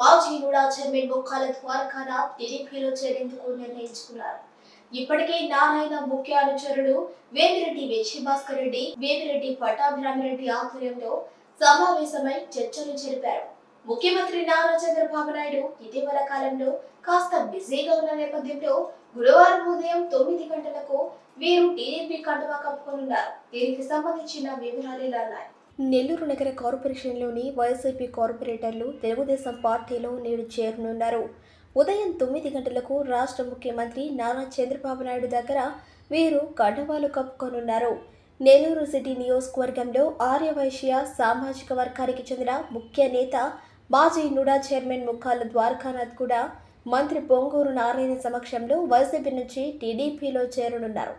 మాజీ NUDA chairman ముక్కాల Dwarakanath టీడీపీలో చేరేందుకు నిర్ణయించుకున్నారు. ఇప్పటికే నారాయణ ముఖ్య అనుచరుడు వేమిరెడ్డి విజయభాస్కర్ రెడ్డి వేమిరెడ్డి పట్టాభిరామిరెడ్డి ఆధ్వర్యంలో సమావేశమై చర్చలు జరిపారు. ముఖ్యమంత్రి నారా చంద్రబాబు నాయుడు ఇటీవల కాలంలో కాస్త బిజీగా ఉన్న నేపథ్యంలో గురువారం ఉదయం తొమ్మిది గంటలకు వీరు టీడీపీ కండువా కప్పుకోనున్నారు. దీనికి సంబంధించిన వివరాలు ఇలా ఉన్నాయి? నెల్లూరు నగర కార్పొరేషన్లోని వైసీపీ కార్పొరేటర్లు తెలుగుదేశం పార్టీలో నేడు చేరనున్నారు. ఉదయం తొమ్మిది గంటలకు రాష్ట్ర ముఖ్యమంత్రి నారా చంద్రబాబు నాయుడు దగ్గర వీరు కండవాలు కప్పుకొనున్నారు. నెల్లూరు సిటీ నియోజకవర్గంలో ఆర్యవైశ్య సామాజిక వర్గానికి చెందిన ముఖ్య నేత మాజీ నుడా చైర్మన్ ముఖాల ద్వారకానాథ్ కూడా మంత్రి పొంగూరు నారాయణ సమక్షంలో వైసీపీ నుంచి టీడీపీలో చేరనున్నారు.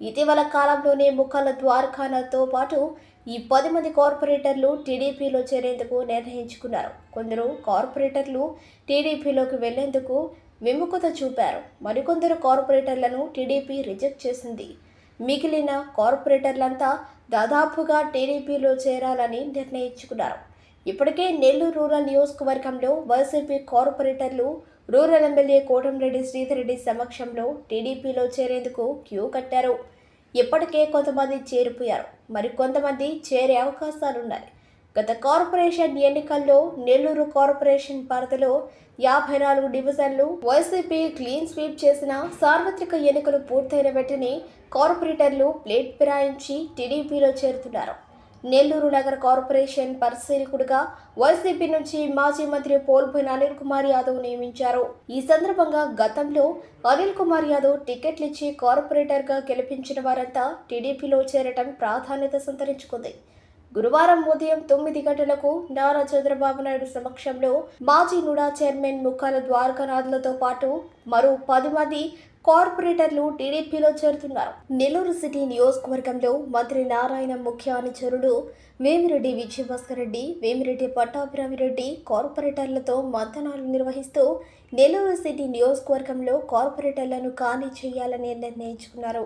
ఇటీవల కాలంలోనే ముఖాల ద్వారకానాథ్తో పాటు ఈ పది మంది కార్పొరేటర్లు టీడీపీలో చేరేందుకు నిర్ణయించుకున్నారు. కొందరు కార్పొరేటర్లు టీడీపీలోకి వెళ్ళేందుకు విముఖత చూపారు. మరికొందరు కార్పొరేటర్లను టీడీపీ రిజెక్ట్ చేసింది. మిగిలిన కార్పొరేటర్లంతా దాదాపుగా టీడీపీలో చేరాలని నిర్ణయించుకున్నారు. ఇప్పటికే నెల్లూరు రూరల్ నియోజకవర్గంలో వైసీపీ కార్పొరేటర్లు రూరల్ ఎమ్మెల్యే కోటంరెడ్డి శ్రీధర్రెడ్డి సమక్షంలో టీడీపీలో చేరేందుకు క్యూ కట్టారు. ఇప్పటికే కొంతమంది చేరిపోయారు. మరికొంతమంది చేరే అవకాశాలున్నాయి. గత కార్పొరేషన్ ఎన్నికల్లో నెల్లూరు కార్పొరేషన్ పరిధిలో యాభై నాలుగు డివిజన్లు వైసీపీ క్లీన్ స్వీప్ చేసిన సార్వత్రిక ఎన్నికలు పూర్తయిన వెంటనే కార్పొరేటర్లు ప్లేట్ ఫిరాయించి టీడీపీలో చేరుతున్నారు. నెల్లూరు నగర కార్పొరేషన్ పరిశీలకుడిగా వైసీపీ నుంచి మాజీ మంత్రి పోల్పోయిన అనిల్ కుమార్ యాదవ్ నియమించారు. ఈ సందర్భంగా గతంలో అనిల్ కుమార్ యాదవ్ టికెట్లు ఇచ్చి కార్పొరేటర్గా గెలిపించిన వారంతా టీడీపీలో చేరటం ప్రాధాన్యత సంతరించుకుంది. గురువారం ఉదయం తొమ్మిది గంటలకు నారా చంద్రబాబు నాయుడు సమక్షంలో మాజీ నుడా చైర్మన్ ముఖాల ద్వారకానాథ్లతో పాటు మరో పది మంది కార్పొరేటర్లు టీడీపీలో చేరుతున్నారు. నెల్లూరు సిటీ నియోజకవర్గంలో మంత్రి నారాయణ ముఖ్య అనుచరుడు వేమిరెడ్డి విజయభాస్కర్ రెడ్డి వేమిరెడ్డి పట్టాభిరామిరెడ్డి కార్పొరేటర్లతో మంతనాలు నిర్వహిస్తూ నెల్లూరు సిటీ నియోజకవర్గంలో కార్పొరేటర్లను ఖాళీ చేయాలని నిర్ణయించుకున్నారు.